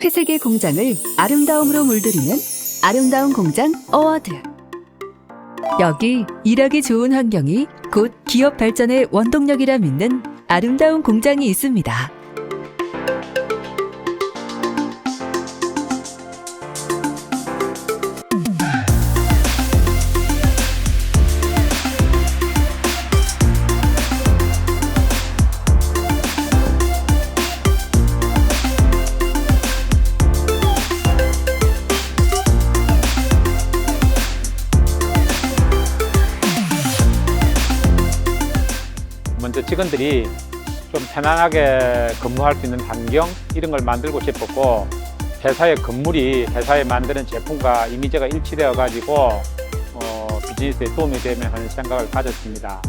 회색의 공장을 아름다움으로 물들이는 아름다운 공장 어워드. 여기 일하기 좋은 환경이 곧 기업 발전의 원동력이라 믿는 아름다운 공장이 있습니다. 먼저 직원들이 좀 편안하게 근무할 수 있는 환경 이런 걸 만들고 싶었고 회사의 건물이 회사에 만드는 제품과 이미지가 일치되어 가지고 어, 비즈니스에 도움이 되면 하는 생각을 가졌습니다.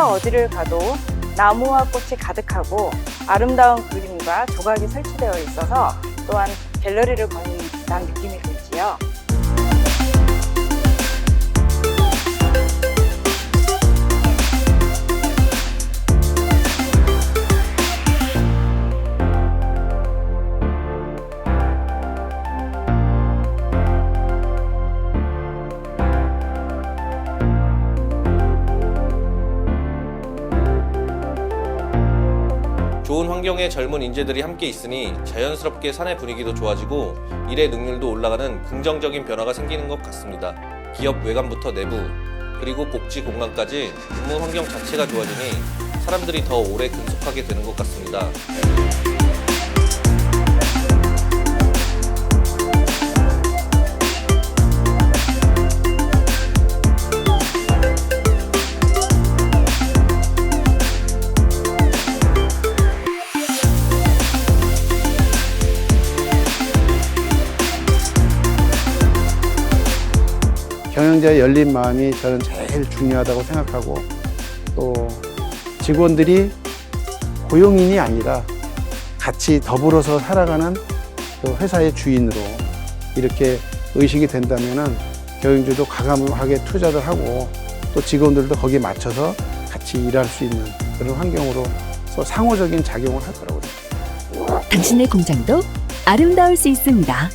회사 어디를 가도 나무와 꽃이 가득하고 아름다운 그림과 조각이 설치되어 있어서 또한 갤러리를 거는 듯한 느낌이 들지요. 좋은 환경에 젊은 인재들이 함께 있으니 자연스럽게 사내 분위기도 좋아지고 일의 능률도 올라가는 긍정적인 변화가 생기는 것 같습니다. 기업 외관부터 내부, 그리고 복지 공간까지 근무 환경 자체가 좋아지니 사람들이 더 오래 근속하게 되는 것 같습니다. 경영자의 열린 마음이 저는 제일 중요하다고 생각하고 또 직원들이 고용인이 아니라 같이 더불어서 살아가는 또 회사의 주인으로 이렇게 의식이 된다면은 경영주도 과감하게 투자를 하고 또 직원들도 거기에 맞춰서 같이 일할 수 있는 그런 환경으로서 상호적인 작용을 할 거라고 당신의 공장도 아름다울 수 있습니다.